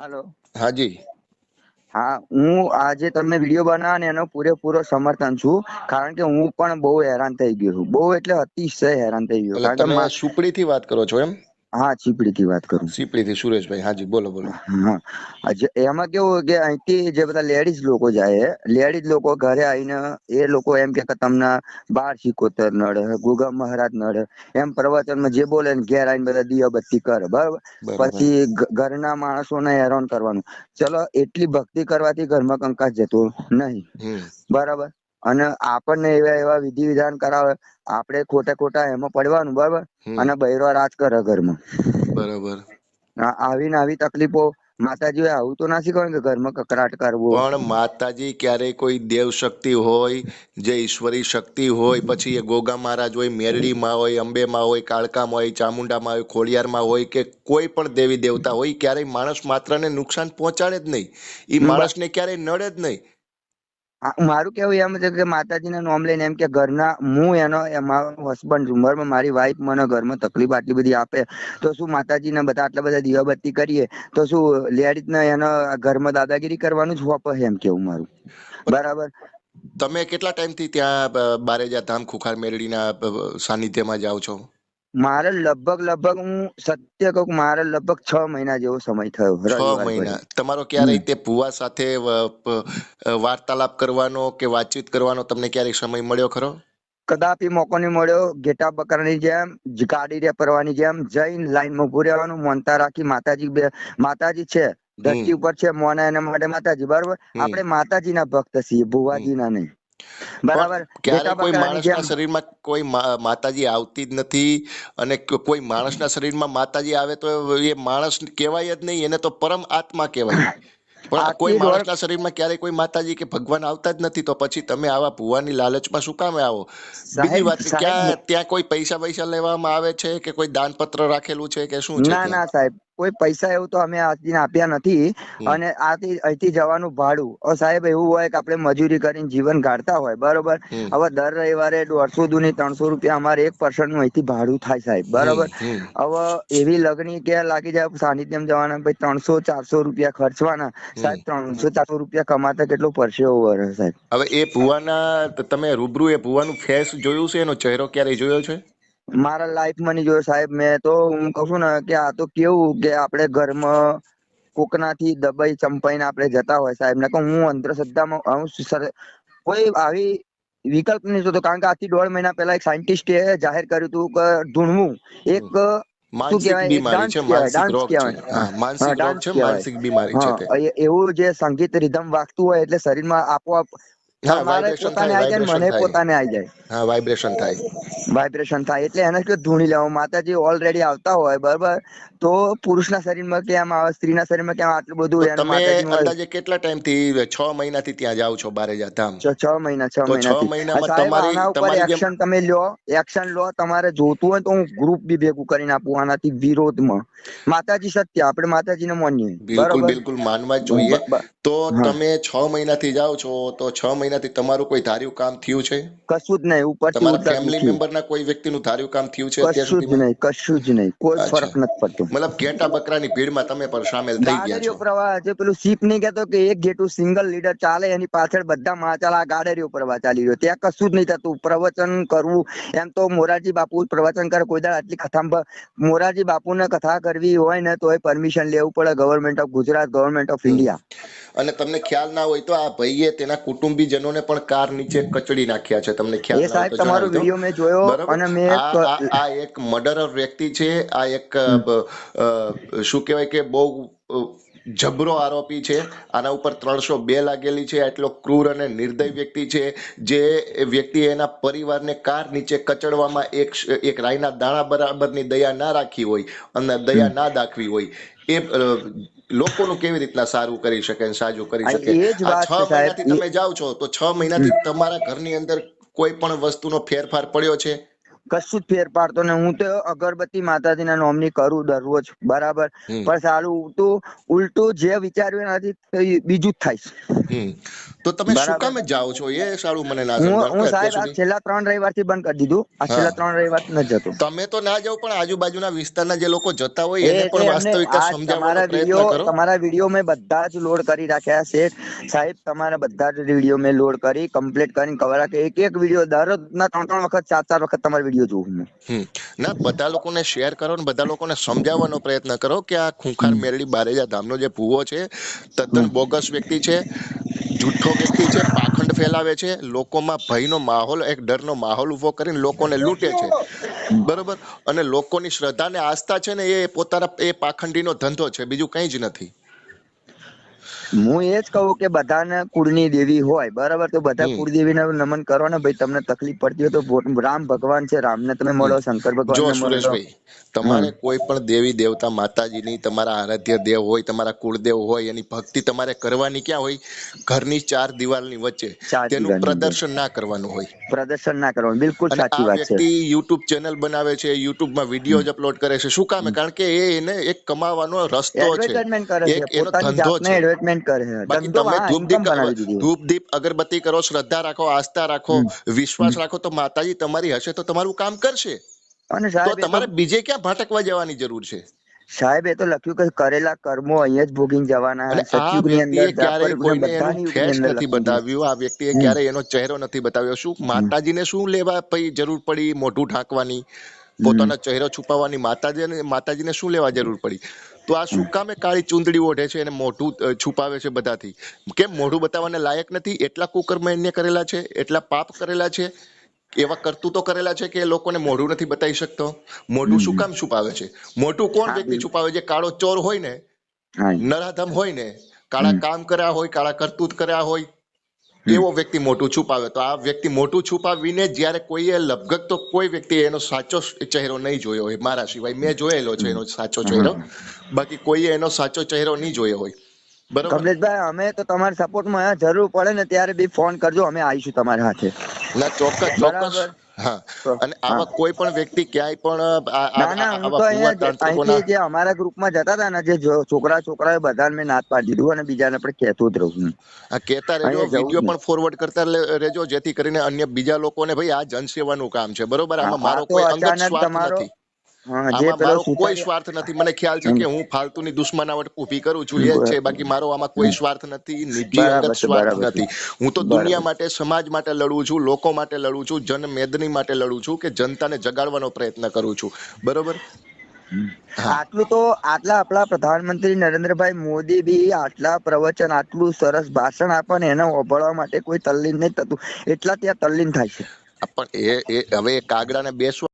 હાલો. હાજી. હા હું આજે તમે વીડિયો બનાવો ને એનો પૂરેપૂરો સમર્થન છું કારણ કે હું પણ બહુ હેરાન થઈ ગયો છું. બહુ એટલે અતિશય હેરાન થઈ ગયો કારણ કે તમે સુપડી થી વાત કરો છો એમ? હા ચીપડી થી વાત કરું સીપડી થી સુરેશભાઈ હાજી બોલો બોલો. હા એમાં કેવું કે અહીંથી જે બધા લેડીઝ લોકો જાય લેડીઝ લોકો ઘરે આવીને એ લોકો એમ કે તમને બાર સિકોતેર નડે ગુગા મહારાજ નડે એમ પ્રવચનમાં જે બોલે ને ઘેર આવીને બધા દીવાબત્તી કર બરાબર? પછી ઘરના ઘરના માણસોને હેરાન કરવાનું. ચલો એટલી ભક્તિ કરવાથી ઘરમાં કંકાસ જતો નહીં. બરાબર? અને આપણને એવા એવા વિધિ વિધાન કરાવે આપણે ખોટા ખોટા એમાં પડવાનું બરાબર? અને બૈરો રાજ કરે ઘરમાં. બરાબર. આવીને આવી ને આવી તકલીફો માતાજી આવું તો ના શીખવાય કે ઘરમાં કકરાટ કરવો. પણ માતાજી ક્યારેય કોઈ દેવ શક્તિ હોય જે ઈશ્વરી શક્તિ હોય પછી એ ગોગા મહારાજ હોય મેરડીમાં હોય અંબેમાં હોય કાળકામાં હોય ચામુંડામાં હોય ખોડિયારમાં હોય કે કોઈ પણ દેવી દેવતા હોય ક્યારેય માણસ માત્રને નુકસાન પહોંચાડે જ નહીં. ઈ માણસને ક્યારેય નડે જ નહીં. મારું કેવું એમ છે કે માતાજીના નામ લઈને એમ કે ઘરના, હું એનો મારો હસબન્ડ છું મારી વાઈફ મને ઘરમાં તકલીફ આટલી બધી આપે, તો શું માતાજીને બધા આટલા બધા દીવાબત્તી કરીએ? તો શું લેડીઝ ને એનો ઘરમાં દાદાગીરી કરવાનું જ હોપ એમ કેવું મારું? બરાબર. તમે કેટલા ટાઈમથી ત્યાં બારેજા ધામ ખુખાર મેરડીના સાનિધ્યમાં જાઓ છો? મારે લગભગ લગભગ હું સત્ય કહું મારે લગભગ છ મહિના જેવો સમય થયો છ મહિના. તમારો ક્યારેય તે ભુવા સાથે વાર્તાલાપ કરવાનો કે વાતચીત કરવાનો તમને ક્યારેય સમય મળ્યો ખરો? કદાપી મોકો નહીં મળ્યો. ઘેટા બકરાની જેમ ગાડી ગાડી રેપરવાની જેમ જઈને લાઈનમાં ઉભું રહેવાનું મોનતા રાખી માતાજી બે માતાજી છે ધરતી ઉપર છે મોના એના માટે માતાજી બરાબર? આપણે માતાજીના ભક્ત છીએ ભુવાજીના નહીં. બરાબર. ક્યારે કોઈ માણસના શરીરમાં કોઈ માતાજી આવતી જ નથી અને કોઈ માણસના શરીરમાં માતાજી આવે તો એ માણસ કહેવાય જ નહીં એને તો પરમ આત્મા કહેવાય. પણ કોઈ માણસના શરીરમાં ક્યારે કોઈ માતાજી કે ભગવાન આવતા જ નથી તો પછી તમે આવા ભુવાની લાલચમાં શું કામે આવો? બીજી વાત ક્યાં ત્યાં કોઈ પૈસા પૈસા લેવામાં આવે છે કે કોઈ દાનપત્ર રાખેલું છે કે શું છે ના ના સાહેબ. કોઈ પૈસા એવું તો અમે આજથી આપ્યા નથી. અને આથી અહીંથી જવાનું ભાડું. હવે સાહેબ એવું હોય કે આપણે મજૂરી કરીને જીવન કાઢતા હોય બરોબર? હવે દર રવિવારે દોઢસો દુ ની ત્રણસો રૂપિયા અમારે એક પર્સનનું અહીંથી ભાડું થાય સાહેબ બરોબર. હવે એવી લગની કે લાગી જાય સાનિધ્યમ જવાના ભાઈ ત્રણસો ચારસો રૂપિયા ખર્ચવાના. સાહેબ ત્રણસો ચારસો રૂપિયા કમાતા કેટલો પરસેવો વરે સાહેબ? હવે એ ભુવાના તમે રૂબરૂ એ પુવાનું ફેસ જોયું છે? એનો ચહેરો ક્યારેય જોયો છે? મારા લાઈફમાં નહીં જોયો સાહેબ મેં તો હું કહું છું ને કે આ તો કેવું કે આપણે ઘરમાં કોકનાથી દબાઈ ચંપાઈને આપણે જતા હોય સાહેબ. ને હું અંધશ્રદ્ધામાં હું કોઈ આવી વિકલ્પ નહીં જોતો. કારણ કે આજથી દોઢ મહિના પહેલા એક સાયન્ટિસ્ટે જાહેર કર્યું હતું કે ધૂણવું એક એવું જે સંગીત રિધમ વાગતું હોય એટલે શરીરમાં આપોઆપ હા પોતાને આવી જાય મને પોતાને આવી જાય. હા વાઇબ્રેશન થાય. વાઇબ્રેશન થાય એટલે એને કે ધૂણી લેવું? માતાજી ઓલરેડી આવતા હોય બરાબર? તો પુરુષના શરીરમાં કેમ આવે સ્ત્રીના શરીરમાં કેમ આટલું બધું તમે અંદાજે કેટલા ટાઈમથી છ મહિનાથી ત્યાં જાઓ છો બારેજા ધામ છ છ મહિના છ તો છ મહિનામાં તમારી- તમારી એક્શન તમે લ્યો એક્શન લો તમારે જોતું હોય તો હું ગ્રુપ બી ભેગું કરીને આપું આનાથી વિરોધમાં. માતાજી સત્ય આપણે માતાજીને માનીએ. બિલકુલ બિલકુલ માનવા જોઈએ. તો તમે છ મહિનાથી જાઓ છો તો છ મહિનાથી તમારું કોઈ ધાર્યું કામ થયું છે? કશું જ નહીં ઉપર તમારા ફેમિલી. મેમ્બરના કોઈ વ્યક્તિનું ધાર્યું કામ થયું છે અત્યાર સુધી નહીં કશું જ નહીં કોઈ ફરક નથી પડતો. મતલબ ઘેટા બકરાની ભીડમાં તમે પણ સામેલ થઈ ગયા છો? પ્રવાહ છે પેલું શીપ નહીં કહેતો કે એક ઘેટું સિંગલ લીડર ચાલે એની પાછળ બધા માચાલ આ ગાડરીઓ પ્રવાહ ચાલી રહ્યો. ત્યાં કશું જ નહીં થતું. પ્રવચન કરવું એમ તો મોરારજી બાપુ પ્રવચન કરે કોઈ દાડ આટલી કથા મોરારજી બાપુને કથા કરવી હોય ને તો એ પરમિશન લેવું પડે government of Gujarat government of India. અને તમને ખ્યાલ ના હોય તો આ ભાઈએ તેના કુટુંબીજનોને પણ કાર નીચે કચડી નાખ્યા છે તમને ખ્યાલ એ સાહેબ તમારો વિડિયો. મેં જોયો અને મેં આ એક મર્ડરર વ્યક્તિ છે આ એક શું કહેવાય કે બહુ જબરો આરોપી છે. આના ઉપર ત્રણસો બે લાગેલી છે. એટલો ક્રૂર અને નિર્દય વ્યક્તિ છે જે વ્યક્તિ એના પરિવારને કાર નીચે કચડવામાં એક એક રાયના દાણા બરાબરની દયા ના રાખી હોય અને દયા ના દાખવી હોય. એ લોકોનું કેવી રીતના સારું કરી શકે સાજું કરી શકે? છ. મહિનાથી તમે જાઓ છો તો છ મહિનાથી તમારા ઘરની અંદર કોઈ પણ વસ્તુનો ફેરફાર પડ્યો છે? કશું જ ફેર પાડતો ને હું તો અગરબત્તી માતાજીના નામની કરું દરરોજ બરાબર? પણ સારું તો ઉલટું જે વિચાર્યું નથી બીજું જ થાય. છે તો તમે શું. કામે જાઓ છો? એ સારું મને ના હું હું સાહેબ આ છેલ્લા ત્રણ રવિવારથી બંધ કરી દીધું. આ છેલ્લા ત્રણ રવિવાર ન જતો. તમે તો ના જાવ પણ આજુબાજુના વિસ્તારના જે લોકો જતા હોય એને પણ વાસ્તવિકતા સમજાવવાનો તમારા પ્રયત્ન વીડિયો કરો. તમારા વીડિયો મેં બધા જ લોડ કરી રાખ્યા છે. સાહેબ તમારા બધા જ વિડિયો મેં લોડ કરી કમ્પ્લીટ કરીને કવર રાખી એક એક વિડિયો દરરોજ ત્રણ ત્રણ વખત ચાર ચાર વખત તમારા વીડિયો જોઉં હું ના બધા લોકોને શેર કરો ને બધા લોકોને સમજાવવાનો પ્રયત્ન કરો કે આ ખૂંખાર મેરડી બારેજા ધામનો જે ભૂવો છે તદ્દન બોગસ વ્યક્તિ છે જુઠ્ઠો વ્યક્તિ છે પાખંડ ફેલાવે છે લોકોમાં ભયનો માહોલ એક ડરનો માહોલ ઊભો કરીને લોકોને લૂંટે છે. બરોબર? અને લોકોની શ્રદ્ધા ને આસ્થા છે ને એ પોતાના એ પાખંડીનો ધંધો છે બીજું કંઈ જ નથી. હું એ જ કહું કે બધાને કુળની દેવી હોય બરાબર? તો બધા હમ. કુળદેવીને નમન કરો ને ભાઈ તમને તકલીફ પડતી હોય તો રામ ભગવાન છે રામને તમે મળો શંકર જો સુરેશભાઈ તમારે કોઈ પણ દેવી દેવતા માતાજીની તમારા આરાધ્ય દેવ હોય તમારા કુળદેવ હોય એની ભક્તિ તમારે કરવાની ક્યાં હોય? ઘરની ચાર દિવાલની વચ્ચે. તેનું પ્રદર્શન ના કરવાનું હોય. પ્રદર્શન ના કરવાનું બિલકુલ સાચી વાત છે. વ્યક્તિ યુટ્યુબ ચેનલ બનાવે છે યુટ્યુબમાં વીડિયો જ અપલોડ કરે છે. શું કામે? કારણ કે એ એને એક કમાવાનો રસ્તો છે. એક એનો પોતાની ધંધો છે. એડવર્ટાઇઝમેન્ટ કરે છે તમે ધૂપ દીપ ધૂપ દીપ અગરબત્તી કરો શ્રદ્ધા રાખો આસ્થા રાખો વિશ્વાસ રાખો તો માતાજી તમારી હશે તો તમારું કામ કરશે। અને તો તમારે બીજે ક્યાં ભટકવા જવાની જરૂર છે? સાહેબ એ તો લખ્યું કે કરેલા કર્મો અહીંયા જ ભોગીને જવાના સતયુગની અંદર વ્યક્તિએ કોઈને એનું ફેસ નથી બતાવ્યું. આ વ્યક્તિએ ક્યારે એનો ચહેરો નથી બતાવ્યો. શું માતાજીને શું લેવા પછી જરૂર પડી? મોઢું ઢાંકવાની પોતાનો ચહેરો છુપાવવાની માતાજીને માતાજીને શું લેવા જરૂર પડી? તો આ શું કામે કાળી ચૂંદડી ઓઢે છે અને મોઢું છુપાવે છે બધાથી? કેમ મોઢું બતાવવાને લાયક નથી? એટલા કુકર્મ એને કરેલા છે? એટલા પાપ કરેલા છે? એવા કરતૂતો કરેલા છે કે એ લોકોને મોઢું નથી બતાવી શકતો? મોઢું શું કામ છુપાવે છે? મોઢું કોણ વ્યક્તિ છુપાવે? છે કાળો ચોર હોય ને નરાધમ હોય ને કાળા કામ કર્યા હોય કાળા કરતૂત કર્યા હોય એવો વ્યક્તિ મોટું છુપાવે. તો આ વ્યક્તિ મોટું છુપાવીને જ્યારે કોઈએ લગભગ તો કોઈ વ્યક્તિ એનો સાચો ચહેરો નહીં જોયો હોય મારા સિવાય. મેં જોયેલો છે એનો સાચો ચહેરો. બાકી કોઈએ એનો સાચો ચહેરો નહીં જોયો હોય. બરોબર? કમલેશભાઈ અમે તો તમારા સપોર્ટમાં જરૂર પડે ને ત્યારે બી ફોન કરજો અમે આવીશું તમારા સાથે ના ચોક્કસ ચોક્કસ. અને આવા કોઈ પણ વ્યક્તિ ક્યાંય પણ જ- અમારા ગ્રુપમાં જતા હતા ને જે છોકરા છોકરા બધાને મેં નાત પાડી દીધું અને બીજાને પણ કહેતો જ રહું કહેતા રહેજો વીડિયો પણ ફોરવર્ડ કરતા રહેજો જેથી કરીને અન્ય બીજા લોકોને ભાઈ આ જનસેવાનું કામ છે. બરોબર? આમાં મારો કોઈ અંગત સ્વાર્થ નથી. કોઈ સ્વાર્થ નથી. મને ખ્યાલ છે કે હું ફાલતુની દુશ્મનાવટ ઊભી કરું છું એ છે? બાકી મારો આમાં કોઈ સ્વાર્થ નથી નિજી અંગત સ્વાર્થ નથી. હું તો દુનિયા માટે સમાજ માટે લડું છું લોકો માટે લડું છું જનમેદની માટે લડું છું કે જનતાને જગાડવાનો પ્રયત્ન કરું છું. બરોબર? આટલું તો આટલા આપણા પ્રધાનમંત્રી નરેન્દ્રભાઈ મોદી બી આટલા પ્રવચન આટલું સરસ ભાષણ આપે ને એને ઓભળવા માટે કોઈ તલ્લીન નહીં થતું. એટલા ત્યાં તલ્લીન થાય છે. પણ એ એ હવે કાગડા કાગડાને બેસવા